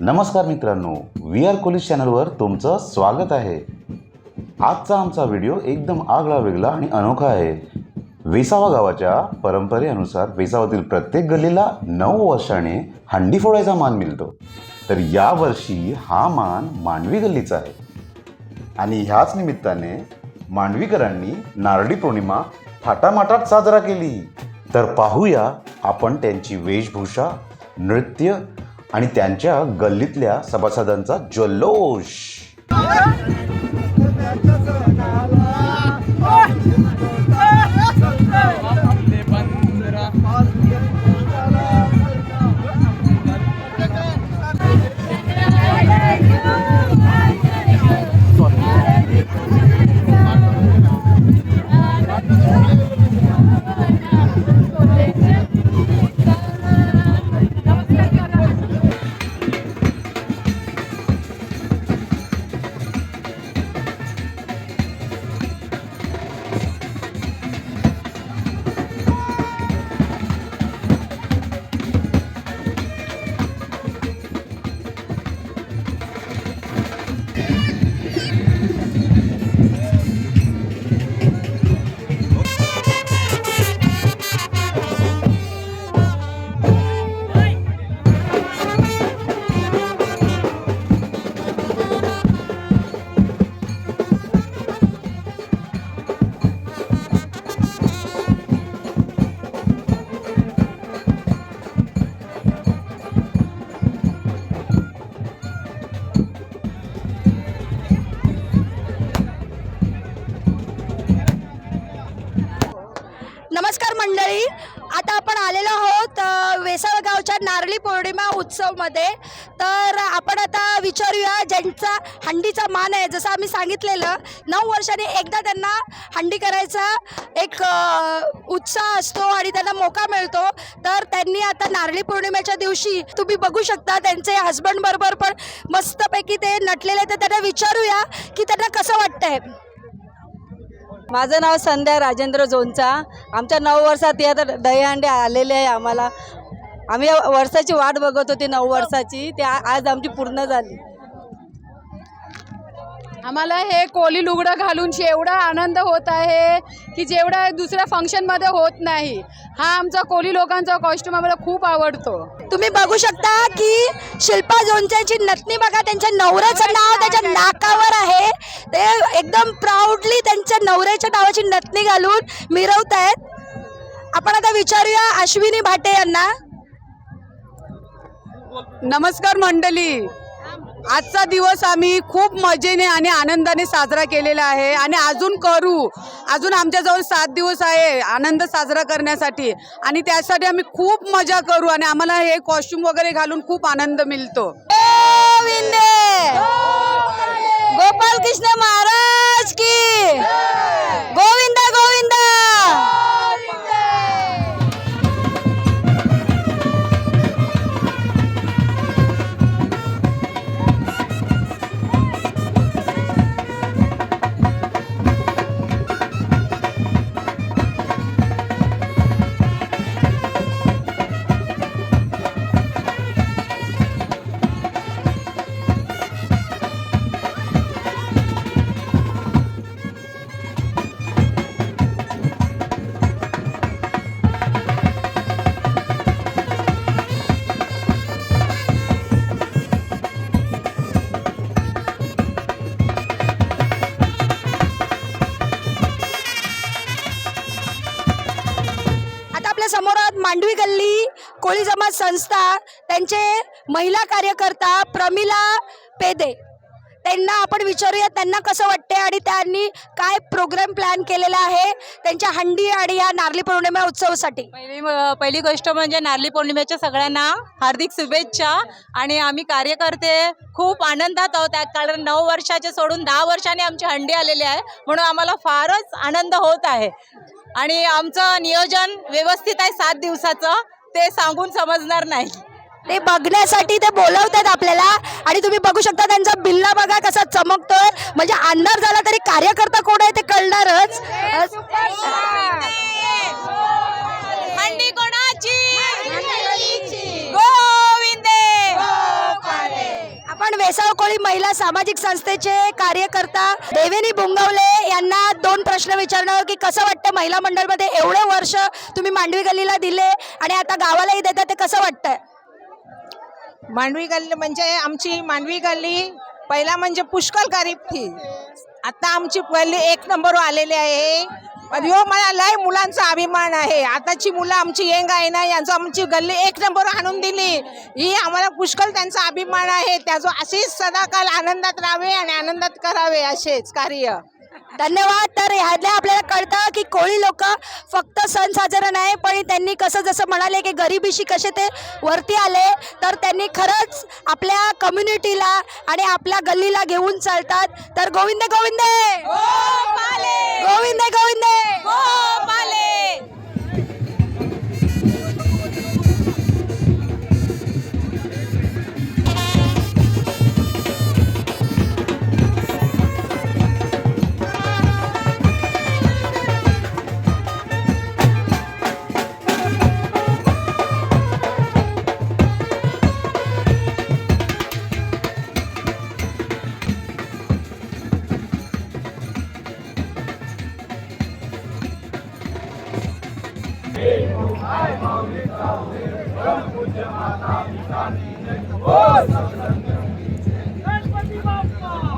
नमस्कार मित्रांनो V R कोलिस चॅनलवर तुमचं स्वागत आहे. आजचा आमचा व्हिडिओ एकदम आगळा वेगळा आणि अनोखा आहे. वेसावा गावाच्या परंपरेनुसार वेसावातील प्रत्येक गल्लीला नऊ वर्षाने हंडी फोडायचा मान मिळतो. तर यावर्षी हा मान मांडवी गल्लीचा आहे. आणि ह्याच निमित्ताने मांडवीकरांनी नारळी पौर्णिमा थाटामाटात साजरा केली. तर पाहूया आपण त्यांची वेशभूषा नृत्य आणि त्यांच्या गल्लीतल्या सभासदांचा जल्लोष. आता आपण आलेलो आहोत वेसळगावच्या नारळी पौर्णिमा उत्सवमध्ये. तर आपण आता विचारूया ज्यांचा हंडीचा मान आहे जसं आम्ही सांगितलेलं नऊ वर्षांनी एकदा त्यांना हंडी करायचा एक उत्साह असतो आणि त्यांना मोका मिळतो. तर त्यांनी आता नारळी पौर्णिमेच्या दिवशी तुम्ही बघू शकता त्यांचे हस्बंड बरोबर पण मस्तपैकी ते नटलेले तर त्यांना विचारूया की त्यांना कसं वाटतंय? माझं नाव संध्या राजेंद्र जोंचा. आमच्या नऊ वर्षात या तर दहीहंडे आलेले आहे आम्हाला. आम्ही या वर्षाची वाट बघत होती नऊ वर्षाची. ते आज आमची पूर्ण झाली. आम्हाला हे कोली लुगडं घालून एवढा आनंद होत आहे की जेवढा दुसऱ्या फंक्शनमध्ये होत नाही. हा आमचा कोली लोकांचा कॉस्ट्युम आम्हाला खूप आवडतो. तुम्ही बघू शकता की शिल्पा जोंच्याची नथनी बघा त्यांच्या नवऱ्याचं नाव त्याच्या नाकावर आहे. ते एकदम प्राऊडली त्यांच्या नवऱ्याच्या नावाची नथनी घालून मिरवत आहेत. आपण आता विचारूया अश्विनी भाटे यांना. नमस्कार मंडळी. आजचा दिवस आम्ही खूप मजेने आणि आनंदाने साजरा केलेला आहे आणि अजून करू. अजून आमच्याजवळ सात दिवस आहे आनंद साजरा करण्यासाठी. आणि त्यासाठी आम्ही खूप मजा करू आणि आम्हाला हे कॉस्ट्युम वगैरे घालून खूप आनंद मिळतो. गोविंदे गोपाल कृष्ण महाराज की! गोविंदा मांडवी गल्ली कोळी समाज संस्था त्यांचे महिला कार्यकर्ता प्रमिला पेदे. त्यांना आपण विचारूया त्यांना कसं वाटते आणि त्यांनी काय प्रोग्राम प्लॅन केलेला आहे त्यांच्या हंडी आणि या नारली पौर्णिमा उत्सवासाठी? पहिली पहिली गोष्ट म्हणजे नारली पौर्णिमेच्या सगळ्यांना हार्दिक शुभेच्छा आणि आम्ही कार्यकर्ते खूप आनंदात आहोत त्यात कारण नऊ वर्षाचे सोडून दहा वर्षाने आमची हंडी आलेली आहे म्हणून आम्हाला फारच आनंद होत आहे. आणि आमचं नियोजन व्यवस्थित आहे सात दिवसाचं. ते सांगून समजणार नाही. ते बघण्यासाठी ते बोलवतात आपल्याला. आणि तुम्ही बघू शकता त्यांचा बिल्ला बघा कसा चमकतोय. म्हणजे अंधार झाला तरी कार्यकर्ता कोण आहे ते कळणारच. वेसाव कोळी महिला सामाजिक संस्थेचे कार्यकर्ता देवेनी बुंगवले यांना दोन प्रश्न विचारणार की कसं वाटतं महिला मंडळमध्ये एवढे वर्ष तुम्ही मांडवी गल्लीला दिले आणि आता गावालाही देता ते कसं वाटतंय? मांडवी गल्ली म्हणजे आमची मांडवी गल्ली पहिला म्हणजे पुष्कळ गरीब थी. आता आमची गल्ली एक नंबर आलेली आहे. पण हो, मला लय मुलांचा अभिमान आहे. आताची मुलं आमची येंग आहे ना यांचं आमची गल्ली एक नंबर आणून दिली. ही आम्हाला पुष्कळ त्यांचा अभिमान आहे. त्याचं असेच सदाकाल आनंदात राहावे आणि आनंदात करावे असेच कार्य. धन्यवाद. तर ह्यातल्या आपल्याला कळतं की कोळी लोक फक्त सण साजरा नाही पण त्यांनी कसं जसं म्हणाले की गरिबीशी कसे ते वरती आले तर त्यांनी खरंच आपल्या कम्युनिटीला आणि आपल्या गल्लीला घेऊन चालतात. तर गोविंद गोविंद! गोविंद गोविंद!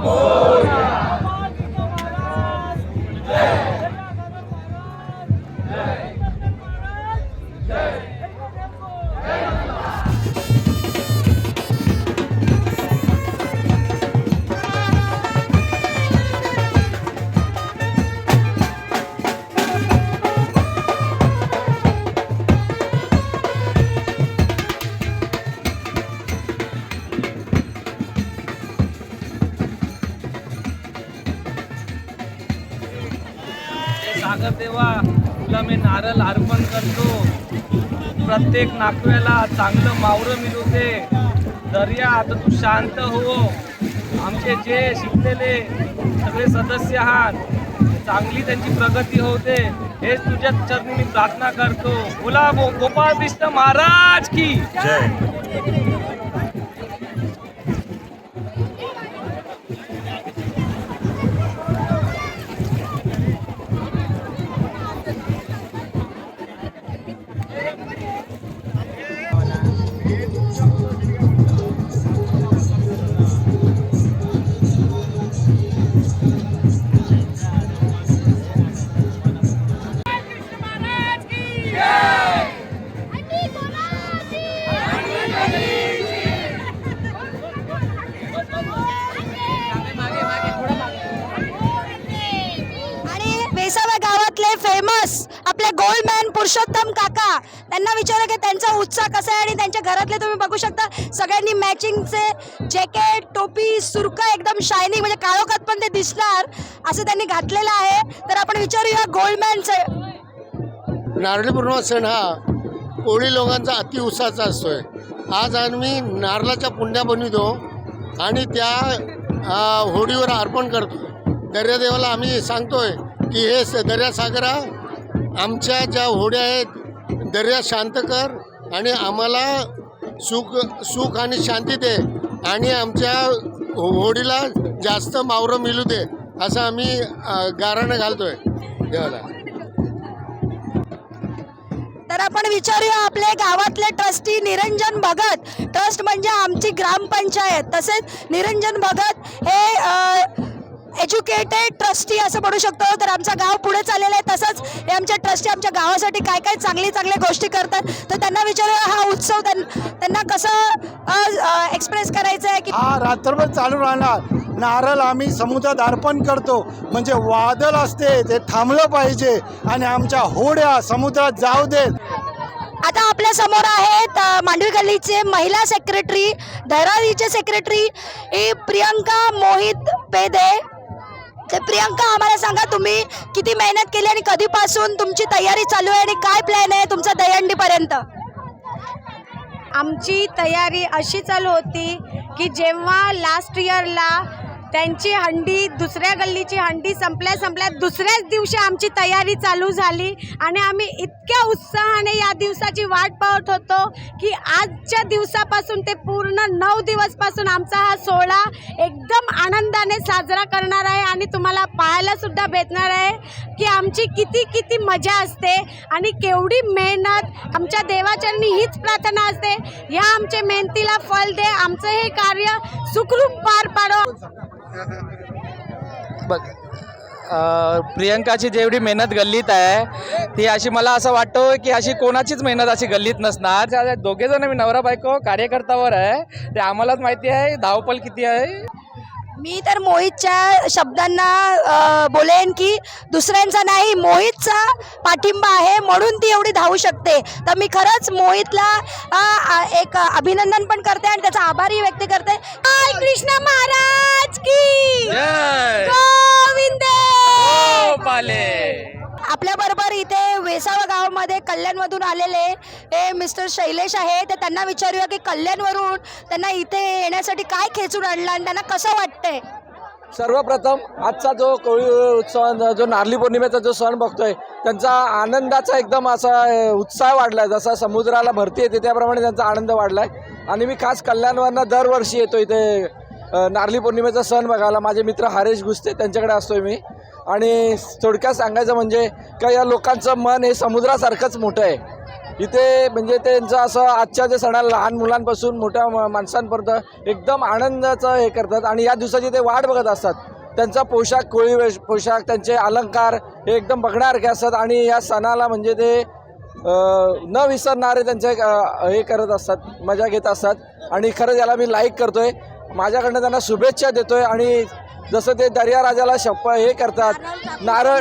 Oh. नारळ अर्पण करतो. प्रत्येक नाकव्याला चांगलं मावरं मिळू दे दर्या आता तू शांत हो. आमचे जे शिकलेले सगळे सदस्य आहात चांगली त्यांची प्रगती होते. हेच तुझ्या चरणी मी प्रार्थना करतो. बोला गो गोपाळ कृष्ण महाराज की. जय. फेमस आपले गोल्डमॅन पुरुषोत्तम काका. त्यांना विचारा की त्यांचा उत्साह कसा आहे आणि त्यांच्या घरातले तुम्ही बघू शकता. सगळ्यांनी मॅचिंगचे जॅकेट टोपी सुरका एकदम शायनिंग म्हणजे काळोखात पण ते दिसणार असं त्यांनी घातलेलं आहे. तर आपण विचारूया गोल्डमॅनचे नारळी पौर्णिमा सण हा कोळी लोकांचा अतिउत्साहाचा असतोय. आज आम्ही नारळाच्या पुंड्या बनवितो आणि त्या आ, होडीवर अर्पण करतो. दर्यादेवाला आम्ही सांगतोय की हे स- दर्यासागरा आमच्या ज्या होड्या आहेत दर्या शांत कर आणि आम्हाला सुख सुख आणि शांती दे आणि आमच्या हो- होडीला जास्त मावरं मिळू दे असं आम्ही आ, घालतोय. देवाला. तर आपण विचारूया आपले गावातले ट्रस्टी निरंजन भगत ट्रस्ट म्हणजे आमची ग्रामपंचायत तसेच निरंजन भगत हे एज्युकेटेड ट्रस्टी असं म्हणू शकतो. तर आमचं गाव पुढे चाललेलं आहे. तसंच हे आमच्या ट्रस्टी आमच्या गावासाठी काय काय चांगली चांगल्या गोष्टी करतात. तर त्यांना विचारूया हा उत्सव त्यां- त्यांना कसं एक्सप्रेस करायचं आहे की हा रात्रभर चालू राहणार. नारळ आम्ही समुद्रात अर्पण करतो. म्हणजे वादळ असते ते थांबलं पाहिजे. आणि आमच्या होड्या समुद्रात जाऊ देत. आता आपल्यासमोर आहेत मांडवी गल्लीचे महिला सेक्रेटरी धैरारीचे सेक्रेटरी प्रियंका मोहित पेदे. ते प्रियंका आम्हाला सांगा तुम्ही किती मेहनत केली आणि कधीपासून तुमची तयारी चालू आहे आणि काय प्लॅन आहे तुमचा दहीहंडीपर्यंत? आमची तयारी अशी चालू होती की जेव्हा लास्ट इयरला त्यांची हंडी दुसऱ्या गल्लीची हंडी संपल्या संपल्या दुसऱ्याच दिवशी आमची तयारी चालू झाली आणि आम्ही इतक्या उत्साहाने या दिवसाची वाट पाहत होतो की आजच्या दिवसापासून ते पूर्ण नऊ दिवसपासून आमचा हा सोहळा एकदम आनंदाने साजरा करणार आहे आणि तुम्हाला पाहायलासुद्धा भेटणार आहे की आमची किती किती मजा असते आणि केवढी मेहनत आमच्या देवाचरणी हीच प्रार्थना असते. या आमच्या मेहनतीला फल दे आमचं हे कार्य सुखरूप पार पाडो. बघ प्रियंकाची जेवढी मेहनत गल्लीत आहे ती अशी मला असं वाटतं की अशी कोणाचीच मेहनत अशी गल्लीत नसणार. दोघे जण मी नवरा बायको कार्यकर्त्यावर आहे ते आम्हालाच माहिती आहे धावपल किती आहे? मी तर मोहितच्या शब्दांना बोलेन की दुसऱ्यांचा नाही मोहितचा पाठिंबा आहे म्हणून ती एवढी धावू शकते. तर मी खरंच मोहितला एक अभिनंदन पण करते आणि त्याचा आभारही व्यक्त करते जय कृष्ण महाराज की जय गोविंद! पाले आपल्या बरोबर इथे वेसावा गावामध्ये कल्याणमधून आलेले हे मिस्टर शैलेश आहे तर त्यांना विचारूया की कल्याणवरून त्यांना इथे येण्यासाठी काय खेचून आणलं आणि त्यांना कसं वाटतंय? सर्वप्रथम आजचा जो कोळी उत्सव जो नारली पौर्णिमेचा जो सण बघतोय त्यांचा आनंदाचा एकदम असा उत्साह वाढला आहे जसा समुद्राला भरती येते त्याप्रमाणे त्यांचा आनंद वाढला आहे आणि मी खास कल्याणवरनं दरवर्षी येतो इथे नारळी नारली पौर्णिमेचा सण बघायला माझे मित्र हरेश घुसते त्यांच्याकडे असतोय मी. आणि थोडक्यात सांगायचं म्हणजे का या लोकांचं मन हे समुद्रासारखंच मोठं आहे. इथे म्हणजे त्यांचं असं आजच्या जे सणाला लहान मुलांपासून मोठ्या मा- माणसांपर्यंत एकदम आनंदाचं हे करतात आणि या दिवसाची ते वाट बघत असतात. त्यांचा पोशाख कोळी वेश पोशाख त्यांचे अलंकार हे एकदम बघण्यासारखे असतात आणि या सणाला म्हणजे ते न विसरणारे त्यांचे हे करत असतात मजा घेत असतात. आणि खरंच याला मी लाईक करतोय. माझ्याकडनं त्यांना शुभेच्छा देतोय आणि जसं ते दर्या राजाला शप्प हे करतात नारळ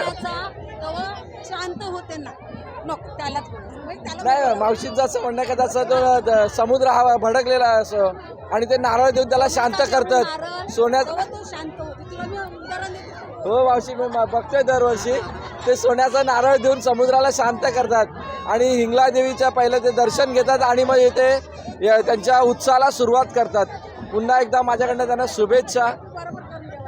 शांत होते ना त्यालाच नाही मावशींचं असं म्हणणं का तसं तो द- समुद्र हा भडकलेला असं आणि ते नारळ देऊन त्याला शांत करतात. सोन्यात हो मावशी मी बघतोय दरवर्षी. ते सोन्याचा नारळ देऊन समुद्राला शांत करतात आणि हिंगला देवीच्या पहिलं ते दर्शन घेतात आणि मग इथे त्यांच्या उत्साहाला सुरुवात करतात. पुन्हा एकदा माझ्याकडनं त्यांना शुभेच्छा.